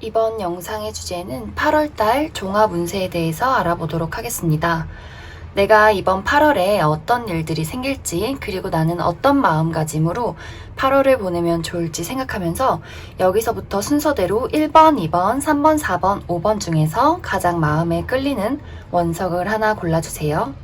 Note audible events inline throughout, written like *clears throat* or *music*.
이번 영상의 주제는 8월달 종합 운세에 대해서 알아보도록 하겠습니다. 내가 이번 8월에 어떤 일들이 생길지, 그리고 나는 어떤 마음가짐으로 8월을 보내면 좋을지 생각하면서 여기서부터 순서대로 1번, 2번, 3번, 4번, 5번 중에서 가장 마음에 끌리는 원석을 하나 골라주세요.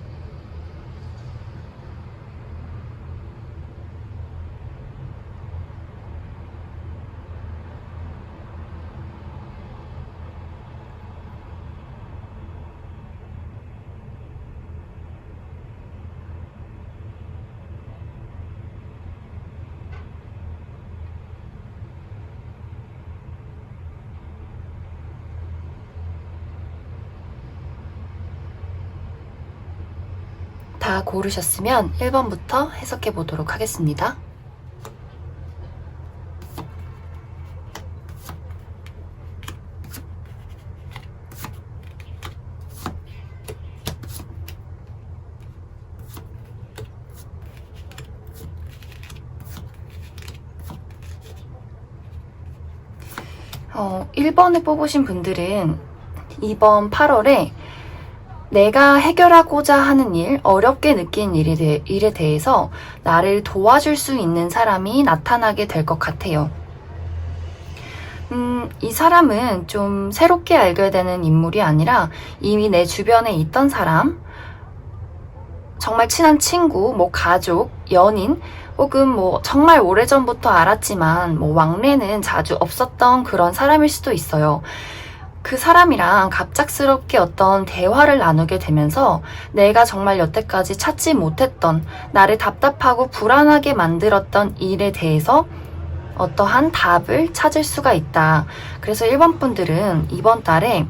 다 고르셨으면 1번부터 해석해 보도록 하겠습니다. 어, 1번을 뽑으신 분들은 이번 8월에 내가 해결하고자 하는 일, 어렵게 느낀 일에, 대, 일에 대해서 나를 도와줄 수 있는 사람이 나타나게 될 것 같아요. 음, 이 사람은 좀 새롭게 알게 되는 인물이 아니라 이미 내 주변에 있던 사람, 정말 친한 친구, 뭐 가족, 연인, 혹은 뭐 정말 오래전부터 알았지만 뭐 왕래는 자주 없었던 그런 사람일 수도 있어요. 그 사람이랑 갑작스럽게 어떤 대화를 나누게 되면서 내가 정말 여태까지 찾지 못했던 나를 답답하고 불안하게 만들었던 일에 대해서 어떠한 답을 찾을 수가 있다. 그래서 1번 분들은 이번 달에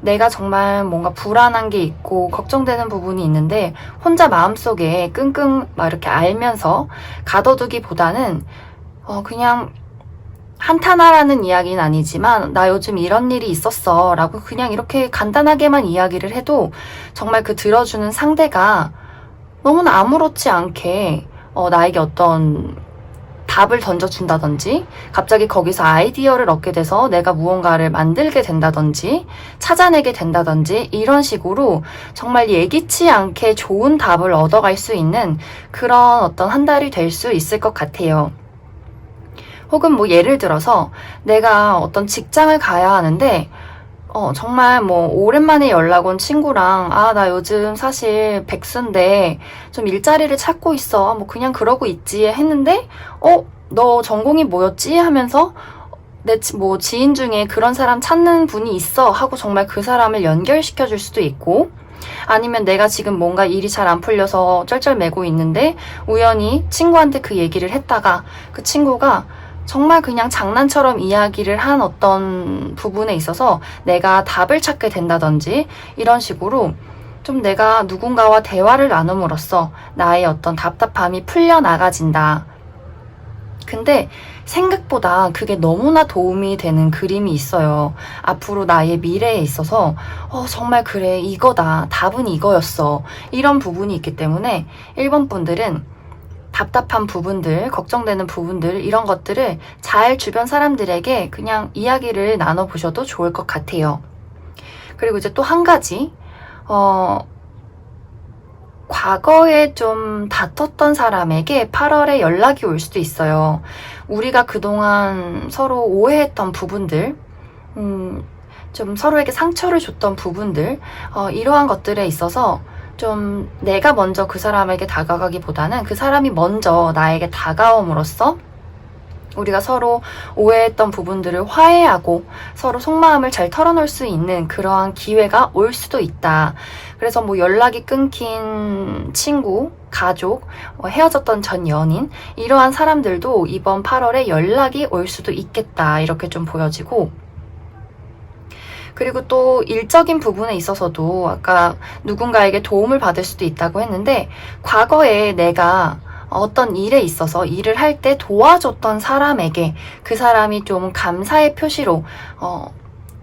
내가 정말 뭔가 불안한 게 있고 걱정되는 부분이 있는데 혼자 마음속에 끙끙 막 이렇게 알면서 가둬두기보다는 어 그냥 한탄하라는 이야기는 아니지만 나 요즘 이런 일이 있었어 라고 그냥 이렇게 간단하게만 이야기를 해도 정말 그 들어주는 상대가 너무나 아무렇지 않게 어, 나에게 어떤 답을 던져준다든지 갑자기 거기서 아이디어를 얻게 돼서 내가 무언가를 만들게 된다든지 찾아내게 된다든지 이런 식으로 정말 예기치 않게 좋은 답을 얻어갈 수 있는 그런 어떤 한 달이 될 수 있을 것 같아요. 혹은 뭐 예를 들어서 내가 어떤 직장을 가야 하는데 어, 정말 뭐, 오랜만에 연락 온 친구랑, 아, 나 요즘 사실 백수인데, 좀 일자리를 찾고 있어. 뭐, 그냥 그러고 있지. 했는데, 어, 너 전공이 뭐였지? 하면서, 내, 뭐, 지인 중에 그런 사람 찾는 분이 있어. 하고 정말 그 사람을 연결시켜 줄 수도 있고, 아니면 내가 지금 뭔가 일이 잘 안 풀려서 쩔쩔매고 있는데, 우연히 친구한테 그 얘기를 했다가, 그 친구가, 정말 그냥 장난처럼 이야기를 한 어떤 부분에 있어서 내가 답을 찾게 된다든지 이런 식으로 좀 내가 누군가와 대화를 나눔으로써 나의 어떤 답답함이 풀려나가진다. 근데 생각보다 그게 너무나 도움이 되는 그림이 있어요. 앞으로 나의 미래에 있어서, 어, 정말 그래, 이거다. 답은 이거였어. 이런 부분이 있기 때문에 1번 분들은 답답한 부분들, 걱정되는 부분들, 이런 것들을 잘 주변 사람들에게 그냥 이야기를 나눠보셔도 좋을 것 같아요. 그리고 이제 또 한 가지, 어, 과거에 좀 다퉜던 사람에게 8월에 연락이 올 수도 있어요. 우리가 그동안 서로 오해했던 부분들, 음, 좀 서로에게 상처를 줬던 부분들, 어, 이러한 것들에 있어서 좀 내가 먼저 그 사람에게 다가가기보다는 그 사람이 먼저 나에게 다가옴으로써 우리가 서로 오해했던 부분들을 화해하고 서로 속마음을 잘 털어놓을 수 있는 그러한 기회가 올 수도 있다. 그래서 뭐 연락이 끊긴 친구, 가족, 어, 헤어졌던 전 연인, 이러한 사람들도 이번 8월에 연락이 올 수도 있겠다. 이렇게 좀 보여지고, 그리고 또 일적인 부분에 있어서도 아까 누군가에게 도움을 받을 수도 있다고 했는데 과거에 내가 어떤 일에 있어서 일을 할 때 도와줬던 사람에게 그 사람이 좀 감사의 표시로 어,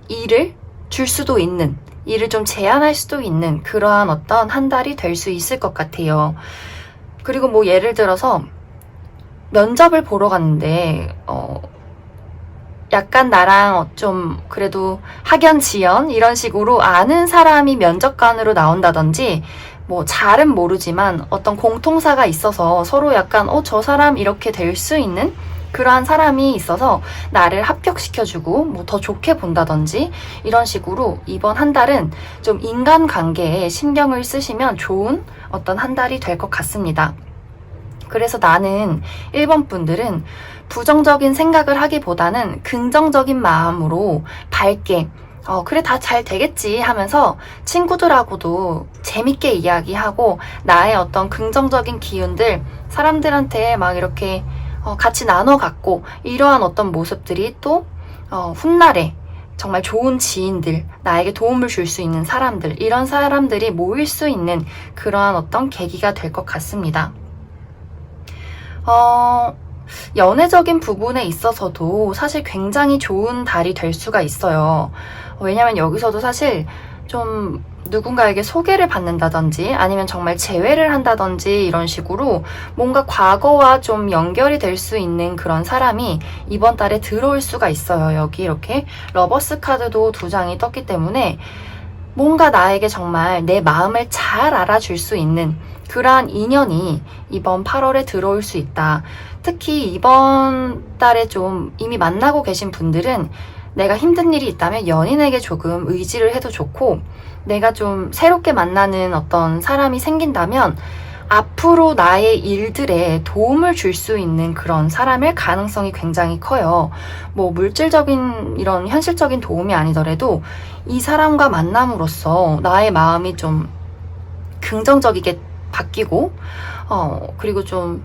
일을 줄 수도 있는 일을 좀 제한할 수도 있는 그러한 어떤 한 달이 될 수 있을 것 같아요. 그리고 뭐 예를 들어서 면접을 보러 갔는데 어, 약간 나랑 어, 좀 그래도 학연 지연 이런 식으로 아는 사람이 면접관으로 나온다든지 뭐 잘은 모르지만 어떤 공통사가 있어서 서로 약간 어 저 사람 이렇게 될 수 있는 그러한 사람이 있어서 나를 합격시켜주고 뭐 더 좋게 본다든지 이런 식으로 이번 한 달은 좀 인간관계에 신경을 쓰시면 좋은 어떤 한 달이 될 것 같습니다. 그래서 나는 1번 분들은 부정적인 생각을 하기보다는 긍정적인 마음으로 밝게 어, 그래, 다 잘 되겠지 하면서 친구들하고도 재밌게 이야기하고 나의 어떤 긍정적인 기운들 사람들한테 막 이렇게 어, 같이 나눠 갖고 이러한 어떤 모습들이 또 어, 훗날에 정말 좋은 지인들, 나에게 도움을 줄 수 있는 사람들, 이런 사람들이 모일 수 있는 그러한 어떤 계기가 될 것 같습니다. 어, 연애적인 부분에 있어서도 사실 굉장히 좋은 달이 될 수가 있어요. 왜냐면 여기서도 사실 좀 누군가에게 소개를 받는다든지 아니면 정말 재회를 한다든지 이런 식으로 뭔가 과거와 좀 연결이 될 수 있는 그런 사람이 이번 달에 들어올 수가 있어요. 여기 이렇게 러버스 카드도 두 장이 떴기 때문에 뭔가 나에게 정말 내 마음을 잘 알아줄 수 있는 그러한 인연이 이번 8월에 들어올 수 있다. 특히 이번 달에 좀 이미 만나고 계신 분들은 내가 힘든 일이 있다면 연인에게 조금 의지를 해도 좋고 내가 좀 새롭게 만나는 어떤 사람이 생긴다면 앞으로 나의 일들에 도움을 줄 수 있는 그런 사람일 가능성이 굉장히 커요. 뭐 물질적인 이런 현실적인 도움이 아니더라도 이 사람과 만남으로써 나의 마음이 좀 긍정적이게 바뀌고 어 그리고 좀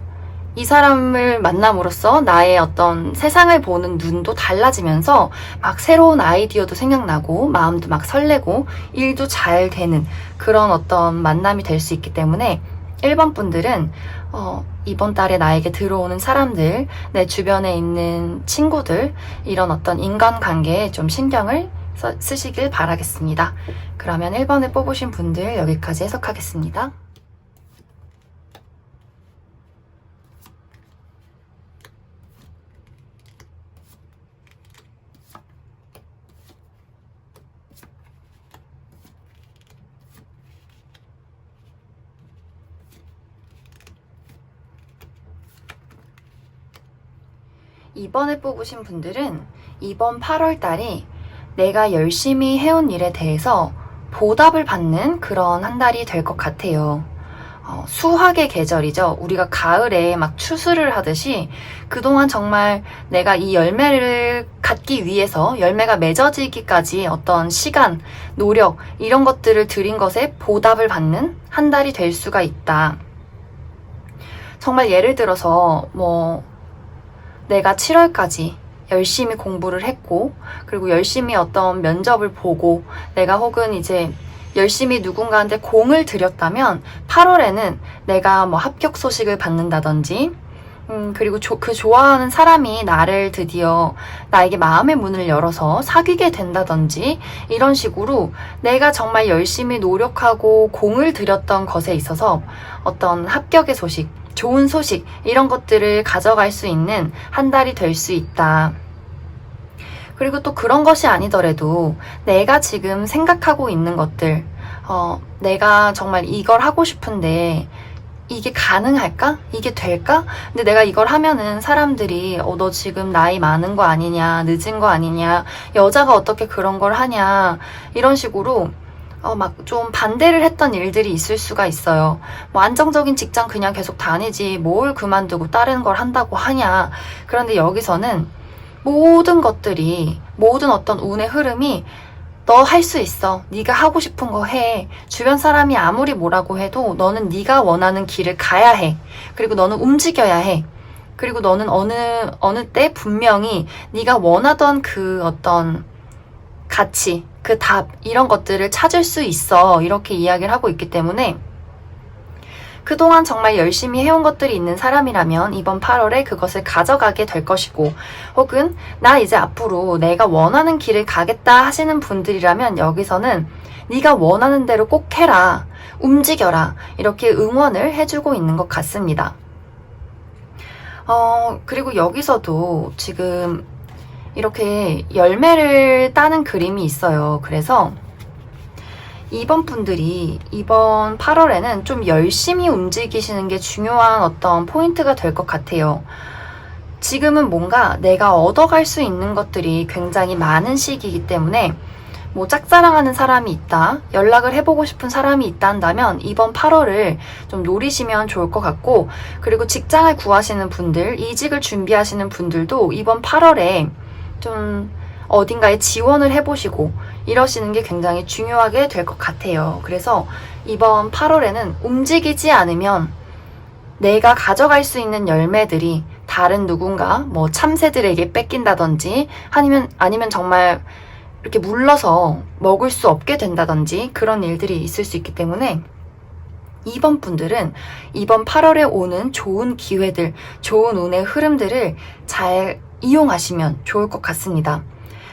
이 사람을 만남으로써 나의 어떤 세상을 보는 눈도 달라지면서 막 새로운 아이디어도 생각나고 마음도 막 설레고 일도 잘 되는 그런 어떤 만남이 될 수 있기 때문에 1번 분들은 어, 이번 달에 나에게 들어오는 사람들, 내 주변에 있는 친구들, 이런 어떤 인간관계에 좀 신경을 써- 쓰시길 바라겠습니다. 그러면 1번을 뽑으신 분들 여기까지 해석하겠습니다. 2번을 뽑으신 분들은 이번 8월 달이 내가 열심히 해온 일에 대해서 보답을 받는 그런 한 달이 될 것 같아요. 어, 수학의 계절이죠. 우리가 가을에 막 추수를 하듯이 그동안 정말 내가 이 열매를 갖기 위해서 열매가 맺어지기까지 어떤 시간, 노력, 이런 것들을 들인 것에 보답을 받는 한 달이 될 수가 있다. 정말 예를 들어서 뭐 내가 7월까지 열심히 공부를 했고, 그리고 열심히 어떤 면접을 보고, 내가 혹은 이제 열심히 누군가한테 공을 들였다면, 8월에는 내가 뭐 합격 소식을 받는다든지, 음, 그리고 조- 그 좋아하는 사람이 나를 드디어 나에게 마음의 문을 열어서 사귀게 된다든지, 이런 식으로 내가 정말 열심히 노력하고 공을 들였던 것에 있어서 어떤 합격의 소식, 좋은 소식, 이런 것들을 가져갈 수 있는 한 달이 될 수 있다. 그리고 또 그런 것이 아니더라도 내가 지금 생각하고 있는 것들, 어, 내가 정말 이걸 하고 싶은데 이게 가능할까? 이게 될까? 근데 내가 이걸 하면은 사람들이 어, 너 지금 나이 많은 거 아니냐, 늦은 거 아니냐, 여자가 어떻게 그런 걸 하냐, 이런 식으로 어, 막 좀 반대를 했던 일들이 있을 수가 있어요. 뭐 안정적인 직장 그냥 계속 다니지 뭘 그만두고 다른 걸 한다고 하냐. 그런데 여기서는 모든 것들이 모든 어떤 운의 흐름이 너 할 수 있어. 네가 하고 싶은 거 해. 주변 사람이 아무리 뭐라고 해도 너는 네가 원하는 길을 가야 해. 그리고 너는 움직여야 해. 그리고 너는 어느 어느 때 분명히 네가 원하던 그 어떤 가치, 그 답, 이런 것들을 찾을 수 있어. 이렇게 이야기를 하고 있기 때문에 그동안 정말 열심히 해온 것들이 있는 사람이라면 이번 8월에 그것을 가져가게 될 것이고 혹은 나 이제 앞으로 내가 원하는 길을 가겠다 하시는 분들이라면 여기서는 네가 원하는 대로 꼭 해라. 움직여라. 이렇게 응원을 해주고 있는 것 같습니다. 어, 그리고 여기서도 지금 이렇게 열매를 따는 그림이 있어요. 그래서 이번 분들이 이번 8월에는 좀 열심히 움직이시는 게 중요한 어떤 포인트가 될 것 같아요. 지금은 뭔가 내가 얻어갈 수 있는 것들이 굉장히 많은 시기이기 때문에 뭐 짝사랑하는 사람이 있다, 연락을 해보고 싶은 사람이 있다 한다면 이번 8월을 좀 노리시면 좋을 것 같고, 그리고 직장을 구하시는 분들, 이직을 준비하시는 분들도 이번 8월에 좀 어딘가에 지원을 해보시고 이러시는 게 굉장히 중요하게 될 것 같아요. 그래서 이번 8월에는 움직이지 않으면 내가 가져갈 수 있는 열매들이 다른 누군가, 뭐 참새들에게 뺏긴다든지, 아니면, 아니면 정말 이렇게 물러서 먹을 수 없게 된다든지 그런 일들이 있을 수 있기 때문에 이번 분들은 이번 8월에 오는 좋은 기회들, 좋은 운의 흐름들을 잘 이용하시면 좋을 것 같습니다.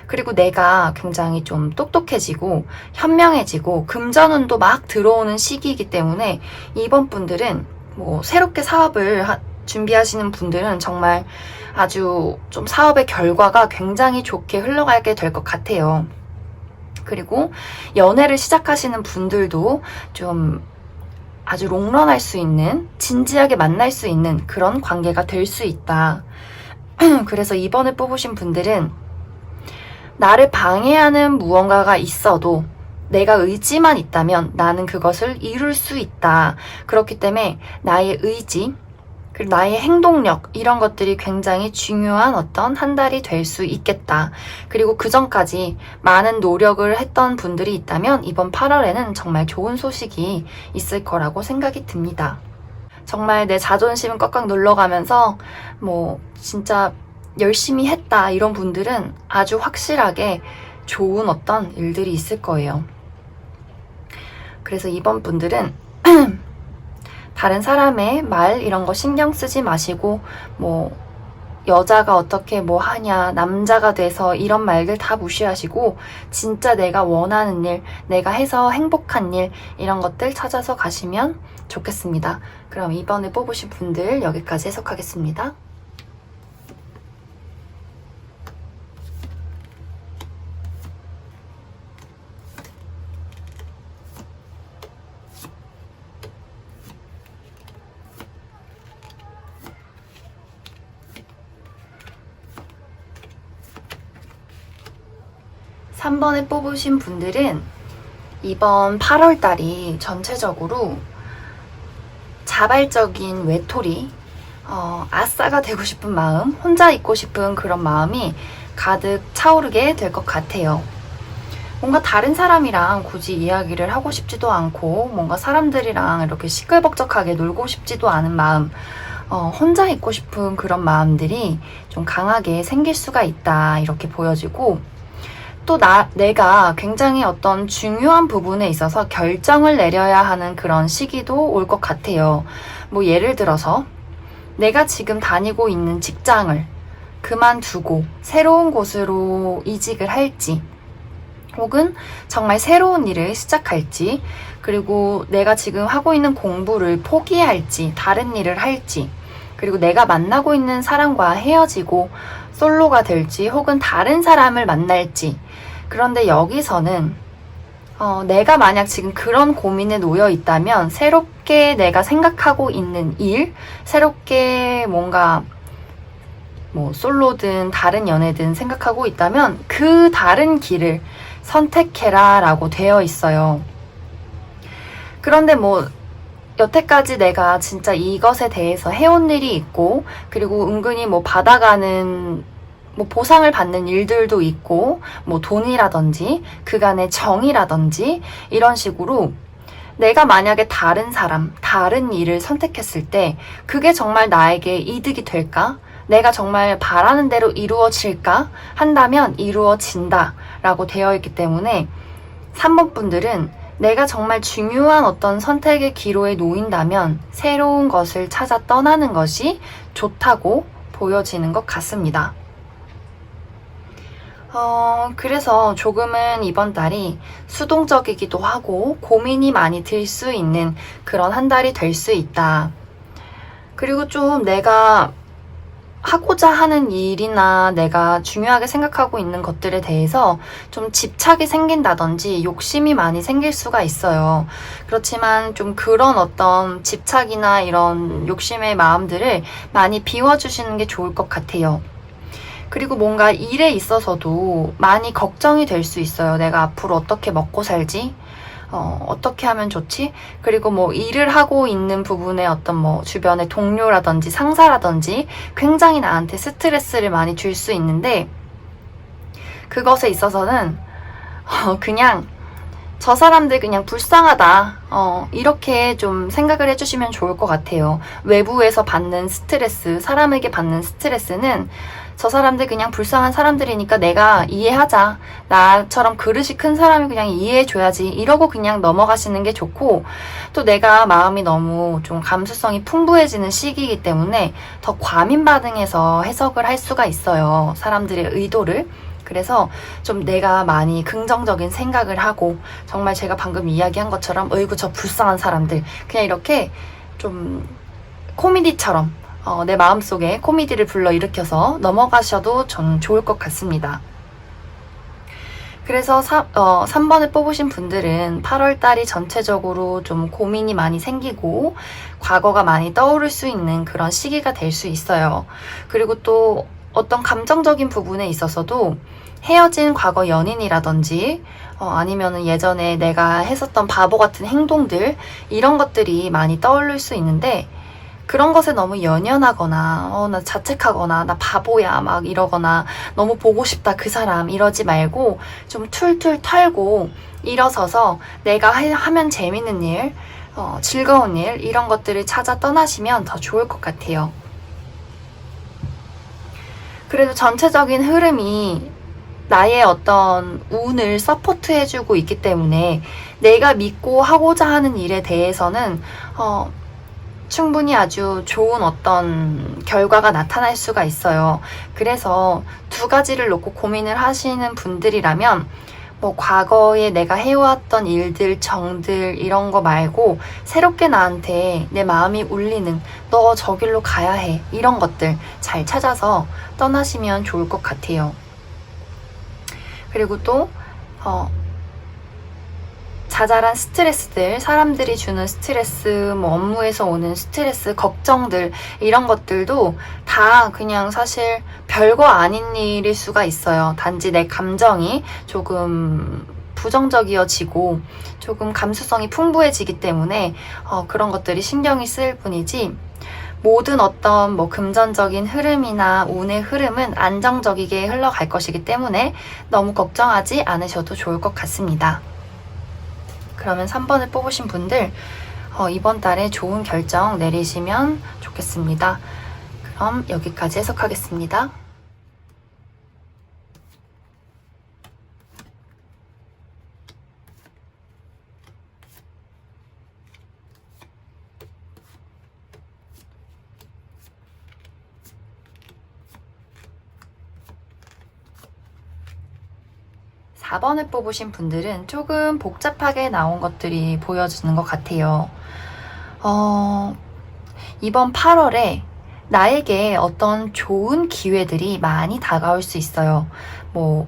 그리고 내가 굉장히 좀 똑똑해지고 현명해지고 금전운도 막 들어오는 시기이기 때문에 이번 분들은 뭐 새롭게 사업을 하- 준비하시는 분들은 정말 아주 좀 사업의 결과가 굉장히 좋게 흘러가게 될 것 같아요. 그리고 연애를 시작하시는 분들도 좀 아주 롱런할 수 있는, 진지하게 만날 수 있는 그런 관계가 될 수 있다. *clears throat* 그래서 이번에 뽑으신 분들은 나를 방해하는 무언가가 있어도 내가 의지만 있다면 나는 그것을 이룰 수 있다. 그렇기 때문에 나의 의지, 그리고 나의 행동력, 이런 것들이 굉장히 중요한 어떤 한 달이 될 수 있겠다. 그리고 그 전까지 많은 노력을 했던 분들이 있다면 이번 8월에는 정말 좋은 소식이 있을 거라고 생각이 듭니다. 정말 내 자존심 꽉꽉 눌러가면서 뭐 진짜 열심히 했다 이런 분들은 아주 확실하게 좋은 어떤 일들이 있을 거예요. 그래서 이번 분들은 *clears throat* 다른 사람의 말 이런 거 신경 쓰지 마시고 뭐 여자가 어떻게 뭐 하냐 남자가 돼서 이런 말들 다 무시하시고 진짜 내가 원하는 일 내가 해서 행복한 일 이런 것들 찾아서 가시면 좋겠습니다. 그럼 이번에 뽑으신 분들 여기까지 해석하겠습니다. 삼번에 뽑으신 분들은 이번 8월 달이 전체적으로 자발적인 외톨이, 어, 아싸가 되고 싶은 마음, 혼자 있고 싶은 그런 마음이 가득 차오르게 될 것 같아요. 뭔가 다른 사람이랑 굳이 이야기를 하고 싶지도 않고, 뭔가 사람들이랑 이렇게 시끌벅적하게 놀고 싶지도 않은 마음, 어, 혼자 있고 싶은 그런 마음들이 좀 강하게 생길 수가 있다, 이렇게 보여지고, 또 나, 내가 굉장히 어떤 중요한 부분에 있어서 결정을 내려야 하는 그런 시기도 올 것 같아요. 뭐 예를 들어서 내가 지금 다니고 있는 직장을 그만두고 새로운 곳으로 이직을 할지 혹은 정말 새로운 일을 시작할지 그리고 내가 지금 하고 있는 공부를 포기할지 다른 일을 할지 그리고 내가 만나고 있는 사람과 헤어지고 솔로가 될지 혹은 다른 사람을 만날지 그런데 여기서는 어, 내가 만약 지금 그런 고민에 놓여 있다면 새롭게 내가 생각하고 있는 일, 새롭게 뭔가 뭐 솔로든 다른 연애든 생각하고 있다면 그 다른 길을 선택해라 라고 되어 있어요. 그런데 뭐 여태까지 내가 진짜 이것에 대해서 해온 일이 있고 그리고 은근히 뭐 받아가는 뭐 보상을 받는 일들도 있고 뭐 돈이라든지 그간의 정이라든지 이런 식으로 내가 만약에 다른 사람, 다른 일을 선택했을 때 그게 정말 나에게 이득이 될까? 내가 정말 바라는 대로 이루어질까? 한다면 이루어진다 라고 되어 있기 때문에 3번 분들은 내가 정말 중요한 어떤 선택의 기로에 놓인다면 새로운 것을 찾아 떠나는 것이 좋다고 보여지는 것 같습니다. 어, 그래서 조금은 이번 달이 수동적이기도 하고 고민이 많이 들 수 있는 그런 한 달이 될 수 있다. 그리고 좀 내가 하고자 하는 일이나 내가 중요하게 생각하고 있는 것들에 대해서 좀 집착이 생긴다든지 욕심이 많이 생길 수가 있어요. 그렇지만 좀 그런 어떤 집착이나 이런 욕심의 마음들을 많이 비워주시는 게 좋을 것 같아요. 그리고 뭔가 일에 있어서도 많이 걱정이 될 수 있어요. 내가 앞으로 어떻게 먹고 살지? 어, 어떻게 하면 좋지? 그리고 뭐 일을 하고 있는 부분에 어떤 뭐 주변의 동료라든지 상사라든지 굉장히 나한테 스트레스를 많이 줄 수 있는데 그것에 있어서는 어, 그냥 저 사람들 그냥 불쌍하다. 어, 이렇게 좀 생각을 해주시면 좋을 것 같아요. 외부에서 받는 스트레스, 사람에게 받는 스트레스는 저 사람들 그냥 불쌍한 사람들이니까 내가 이해하자. 나처럼 그릇이 큰 사람이 그냥 이해해줘야지. 이러고 그냥 넘어가시는 게 좋고, 또 내가 마음이 너무 좀 감수성이 풍부해지는 시기이기 때문에 더 과민 반응해서 해석을 할 수가 있어요. 사람들의 의도를. 그래서 좀 내가 많이 긍정적인 생각을 하고 정말 제가 방금 이야기한 것처럼 어이구 저 불쌍한 사람들 그냥 이렇게 좀 코미디처럼 어, 내 마음속에 코미디를 불러일으켜서 넘어가셔도 전 좋을 것 같습니다. 그래서 사, 어, 3번을 뽑으신 분들은 8월달이 전체적으로 좀 고민이 많이 생기고 과거가 많이 떠오를 수 있는 그런 시기가 될 수 있어요. 그리고 또 어떤 감정적인 부분에 있어서도 헤어진 과거 연인이라든지 어, 아니면 예전에 내가 했었던 바보 같은 행동들 이런 것들이 많이 떠오를 수 있는데 그런 것에 너무 연연하거나 어, 나 자책하거나 나 바보야 막 이러거나 너무 보고 싶다 그 사람 이러지 말고 좀 툴툴 털고 일어서서 내가 해, 하면 재밌는 일 어, 즐거운 일 이런 것들을 찾아 떠나시면 더 좋을 것 같아요. 그래도 전체적인 흐름이 나의 어떤 운을 서포트 해주고 있기 때문에 내가 믿고 하고자 하는 일에 대해서는 어, 충분히 아주 좋은 어떤 결과가 나타날 수가 있어요. 그래서 두 가지를 놓고 고민을 하시는 분들이라면 뭐 과거에 내가 해왔던 일들, 정들 이런 거 말고 새롭게 나한테 내 마음이 울리는 너 저길로 가야 해 이런 것들 잘 찾아서 떠나시면 좋을 것 같아요. 그리고 또 어, 자잘한 스트레스들, 사람들이 주는 스트레스, 뭐 업무에서 오는 스트레스, 걱정들, 이런 것들도 다 그냥 사실 별거 아닌 일일 수가 있어요. 단지 내 감정이 조금 부정적이어지고 조금 감수성이 풍부해지기 때문에 어, 그런 것들이 신경이 쓰일 뿐이지 모든 어떤 뭐 금전적인 흐름이나 운의 흐름은 안정적이게 흘러갈 것이기 때문에 너무 걱정하지 않으셔도 좋을 것 같습니다. 그러면 3번을 뽑으신 분들 어, 이번 달에 좋은 결정 내리시면 좋겠습니다. 그럼 여기까지 해석하겠습니다. 4번을 뽑으신 분들은 조금 복잡하게 나온 것들이 보여주는 것 같아요. 어, 이번 8월에 나에게 어떤 좋은 기회들이 많이 다가올 수 있어요. 뭐,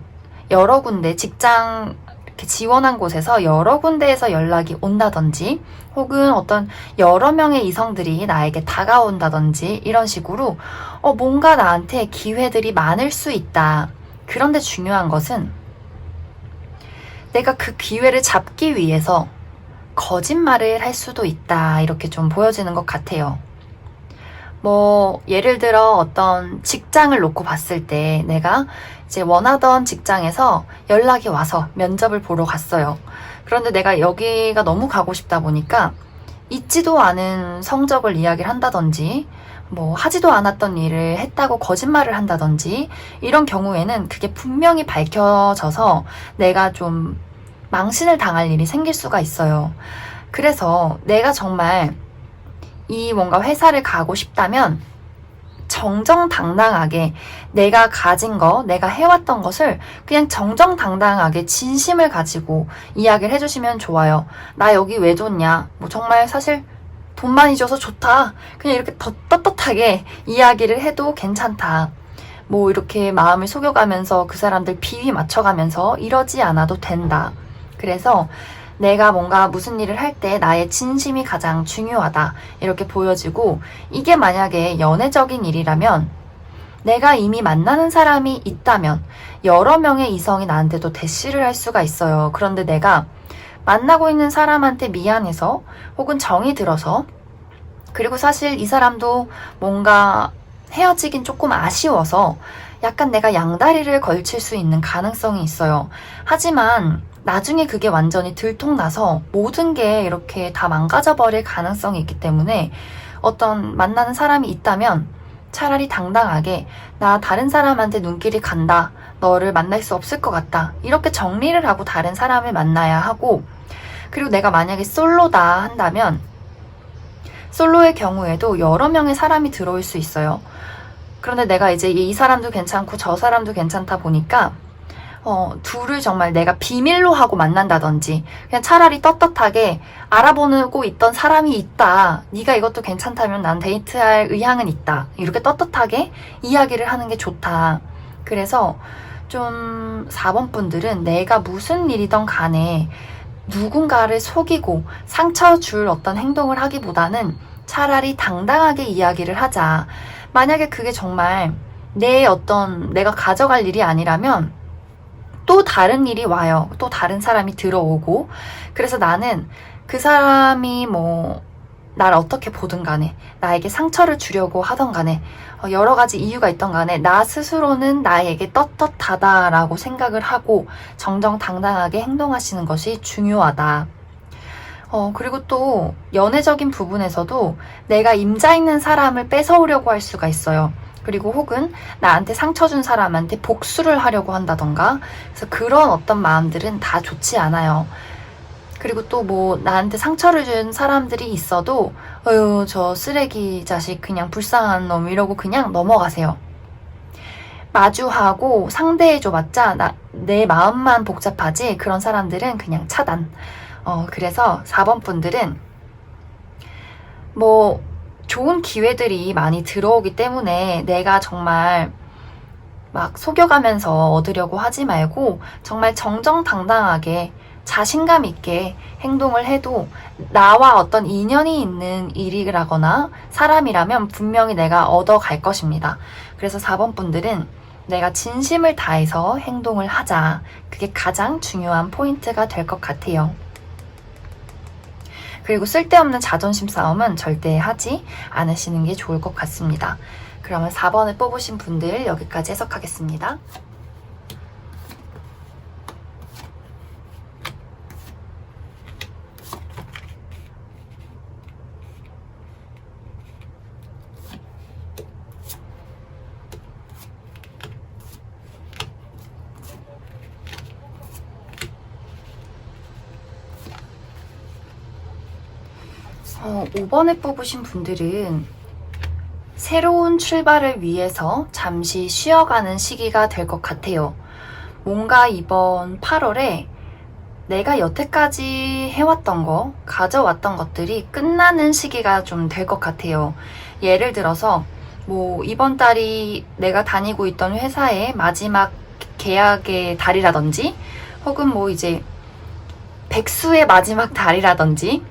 여러 군데 직장 이렇게 지원한 곳에서 여러 군데에서 연락이 온다든지 혹은 어떤 여러 명의 이성들이 나에게 다가온다든지 이런 식으로 어, 뭔가 나한테 기회들이 많을 수 있다. 그런데 중요한 것은 내가 그 기회를 잡기 위해서 거짓말을 할 수도 있다. 이렇게 좀 보여지는 것 같아요. 뭐, 예를 들어 어떤 직장을 놓고 봤을 때 내가 이제 원하던 직장에서 연락이 와서 면접을 보러 갔어요. 그런데 내가 여기가 너무 가고 싶다 보니까 있지도 않은 성적을 이야기를 한다든지 뭐 하지도 않았던 일을 했다고 거짓말을 한다든지 이런 경우에는 그게 분명히 밝혀져서 내가 좀 망신을 당할 일이 생길 수가 있어요. 그래서 내가 정말 이 뭔가 회사를 가고 싶다면 정정당당하게 내가 가진 거, 내가 해왔던 것을 그냥 정정당당하게 진심을 가지고 이야기를 해주시면 좋아요. 나 여기 왜 좋냐? 뭐 정말 사실 돈 많이 줘서 좋다. 그냥 이렇게 더 떳떳하게 이야기를 해도 괜찮다. 뭐 이렇게 마음을 속여가면서 그 사람들 비위 맞춰가면서 이러지 않아도 된다. 그래서 내가 뭔가 무슨 일을 할 때 나의 진심이 가장 중요하다. 이렇게 보여지고 이게 만약에 연애적인 일이라면 내가 이미 만나는 사람이 있다면 여러 명의 이성이 나한테도 대시를 할 수가 있어요. 그런데 내가 만나고 있는 사람한테 미안해서 혹은 정이 들어서 그리고 사실 이 사람도 뭔가 헤어지긴 조금 아쉬워서 약간 내가 양다리를 걸칠 수 있는 가능성이 있어요. 하지만 나중에 그게 완전히 들통나서 모든 게 이렇게 다 망가져 버릴 가능성이 있기 때문에 어떤 만나는 사람이 있다면 차라리 당당하게 나 다른 사람한테 눈길이 간다. 너를 만날 수 없을 것 같다. 이렇게 정리를 하고 다른 사람을 만나야 하고 그리고 내가 만약에 솔로다 한다면 솔로의 경우에도 여러 명의 사람이 들어올 수 있어요. 그런데 내가 이제 이 사람도 괜찮고 저 사람도 괜찮다 보니까 어, 둘을 정말 내가 비밀로 하고 만난다든지 그냥 차라리 떳떳하게 알아보고 있던 사람이 있다. 네가 이것도 괜찮다면 난 데이트할 의향은 있다. 이렇게 떳떳하게 이야기를 하는 게 좋다. 그래서 좀 4번 분들은 내가 무슨 일이던 간에 누군가를 속이고 상처 줄 어떤 행동을 하기보다는 차라리 당당하게 이야기를 하자. 만약에 그게 정말 내 어떤 내가 가져갈 일이 아니라면 또 다른 일이 와요. 또 다른 사람이 들어오고. 그래서 나는 그 사람이 뭐, 날 어떻게 보든 간에, 나에게 상처를 주려고 하던 간에, 어, 여러 가지 이유가 있던 간에, 나 스스로는 나에게 떳떳하다라고 생각을 하고, 정정당당하게 행동하시는 것이 중요하다. 어, 그리고 또, 연애적인 부분에서도 내가 임자 있는 사람을 뺏어오려고 할 수가 있어요. 그리고 혹은 나한테 상처 준 사람한테 복수를 하려고 한다던가 그래서 그런 어떤 마음들은 다 좋지 않아요. 그리고 또 뭐 나한테 상처를 준 사람들이 있어도 어휴 저 쓰레기 자식 그냥 불쌍한 놈 이러고 그냥 넘어가세요. 마주하고 상대해줘봤자 나, 내 마음만 복잡하지 그런 사람들은 그냥 차단. 어 그래서 4번 분들은 뭐 좋은 기회들이 많이 들어오기 때문에 내가 정말 막 속여가면서 얻으려고 하지 말고 정말 정정당당하게 자신감 있게 행동을 해도 나와 어떤 인연이 있는 일이라거나 사람이라면 분명히 내가 얻어갈 것입니다. 그래서 4번 분들은 내가 진심을 다해서 행동을 하자. 그게 가장 중요한 포인트가 될 것 같아요. 그리고 쓸데없는 자존심 싸움은 절대 하지 않으시는 게 좋을 것 같습니다. 그러면 4번을 뽑으신 분들 여기까지 해석하겠습니다. 어, 5번을 뽑으신 분들은 새로운 출발을 위해서 잠시 쉬어가는 시기가 될 것 같아요. 뭔가 이번 8월에 내가 여태까지 해왔던 거, 가져왔던 것들이 끝나는 시기가 좀 될 것 같아요. 예를 들어서, 뭐, 이번 달이 내가 다니고 있던 회사의 마지막 계약의 달이라든지, 혹은 뭐 이제 백수의 마지막 달이라든지,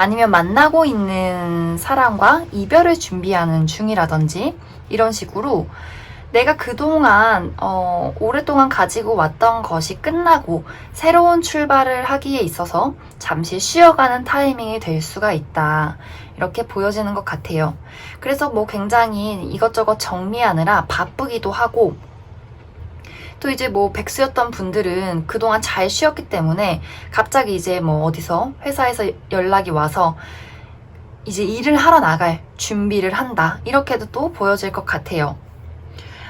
아니면 만나고 있는 사람과 이별을 준비하는 중이라든지 이런 식으로 내가 그동안 어, 오랫동안 가지고 왔던 것이 끝나고 새로운 출발을 하기에 있어서 잠시 쉬어가는 타이밍이 될 수가 있다. 이렇게 보여지는 것 같아요. 그래서 뭐 굉장히 이것저것 정리하느라 바쁘기도 하고 또 이제 뭐 백수였던 분들은 그동안 잘 쉬었기 때문에 갑자기 이제 뭐 어디서 회사에서 연락이 와서 이제 일을 하러 나갈 준비를 한다. 이렇게도 또 보여질 것 같아요.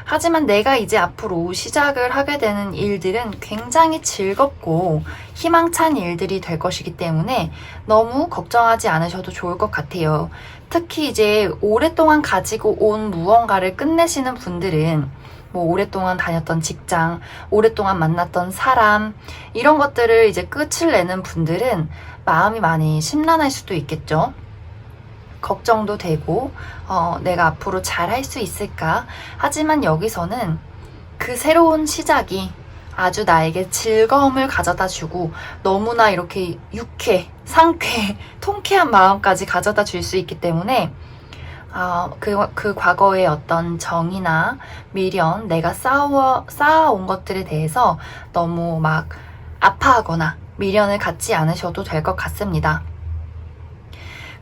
하지만 내가 이제 앞으로 시작을 하게 되는 일들은 굉장히 즐겁고 희망찬 일들이 될 것이기 때문에 너무 걱정하지 않으셔도 좋을 것 같아요. 특히 이제 오랫동안 가지고 온 무언가를 끝내시는 분들은 뭐 오랫동안 다녔던 직장, 오랫동안 만났던 사람, 이런 것들을 이제 끝을 내는 분들은 마음이 많이 심란할 수도 있겠죠. 걱정도 되고, 어, 내가 앞으로 잘 할 수 있을까? 하지만 여기서는 그 새로운 시작이 아주 나에게 즐거움을 가져다 주고 너무나 이렇게 유쾌, 상쾌, *laughs* 통쾌한 마음까지 가져다 줄 수 있기 때문에 아, 그, 그 과거의 어떤 정이나 미련, 내가 쌓아, 쌓아온 것들에 대해서 너무 막 아파하거나 미련을 갖지 않으셔도 될 것 같습니다.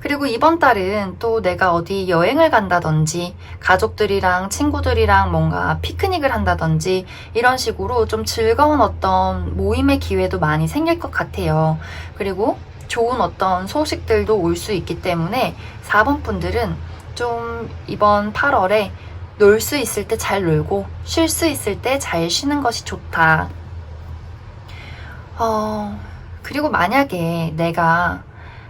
그리고 이번 달은 또 내가 어디 여행을 간다든지 가족들이랑 친구들이랑 뭔가 피크닉을 한다든지 이런 식으로 좀 즐거운 어떤 모임의 기회도 많이 생길 것 같아요. 그리고 좋은 어떤 소식들도 올 수 있기 때문에 4번 분들은 좀 이번 8월에 놀 수 있을 때 잘 놀고 쉴 수 있을 때 잘 쉬는 것이 좋다. 어, 그리고 만약에 내가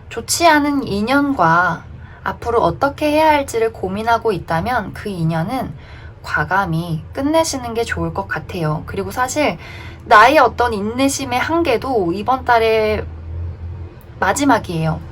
좋지 않은 인연과 앞으로 어떻게 해야 할지를 고민하고 있다면 그 인연은 과감히 끝내시는 게 좋을 것 같아요. 그리고 사실 나의 어떤 인내심의 한계도 이번 달에 마지막이에요.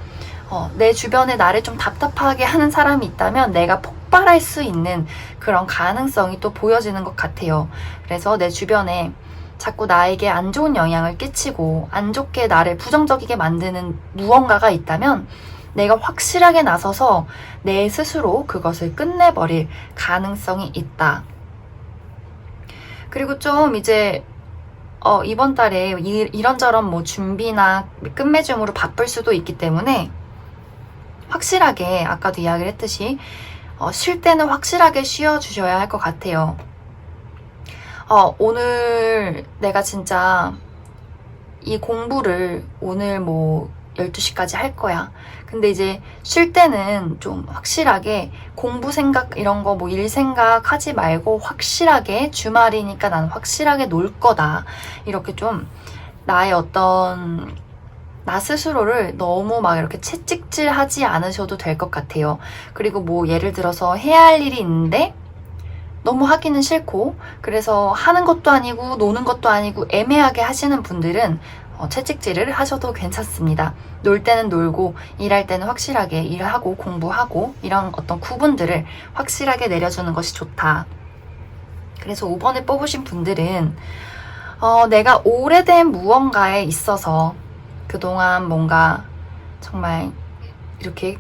어, 내 주변에 나를 좀 답답하게 하는 사람이 있다면 내가 폭발할 수 있는 그런 가능성이 또 보여지는 것 같아요. 그래서 내 주변에 자꾸 나에게 안 좋은 영향을 끼치고 안 좋게 나를 부정적이게 만드는 무언가가 있다면 내가 확실하게 나서서 내 스스로 그것을 끝내버릴 가능성이 있다. 그리고 좀 이제 어, 이번 달에 이, 이런저런 뭐 준비나 끝맺음으로 바쁠 수도 있기 때문에 확실하게 아까도 이야기를 했듯이 어, 쉴 때는 확실하게 쉬어 주셔야 할 것 같아요. 어, 오늘 내가 진짜 이 공부를 오늘 뭐 12시까지 할 거야. 근데 이제 쉴 때는 좀 확실하게 공부 생각 이런 거 뭐 일 생각 하지 말고 확실하게 주말이니까 난 확실하게 놀 거다. 이렇게 좀 나의 어떤 나 스스로를 너무 막 이렇게 채찍질 하지 않으셔도 될 것 같아요. 그리고 뭐 예를 들어서 해야 할 일이 있는데 너무 하기는 싫고 그래서 하는 것도 아니고 노는 것도 아니고 애매하게 하시는 분들은 어, 채찍질을 하셔도 괜찮습니다. 놀 때는 놀고 일할 때는 확실하게 일하고 공부하고 이런 어떤 구분들을 확실하게 내려주는 것이 좋다. 그래서 5번을 뽑으신 분들은 어, 내가 오래된 무언가에 있어서 그동안 뭔가 정말 이렇게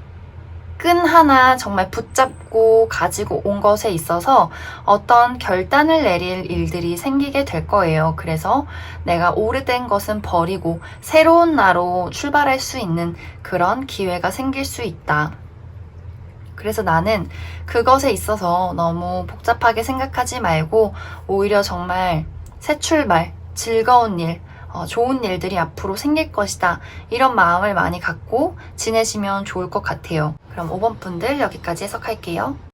끈 하나 정말 붙잡고 가지고 온 것에 있어서 어떤 결단을 내릴 일들이 생기게 될 거예요. 그래서 내가 오래된 것은 버리고 새로운 나로 출발할 수 있는 그런 기회가 생길 수 있다. 그래서 나는 그것에 있어서 너무 복잡하게 생각하지 말고 오히려 정말 새 출발, 즐거운 일, 어, 좋은 일들이 앞으로 생길 것이다. 이런 마음을 많이 갖고 지내시면 좋을 것 같아요. 그럼 5번 분들 여기까지 해석할게요.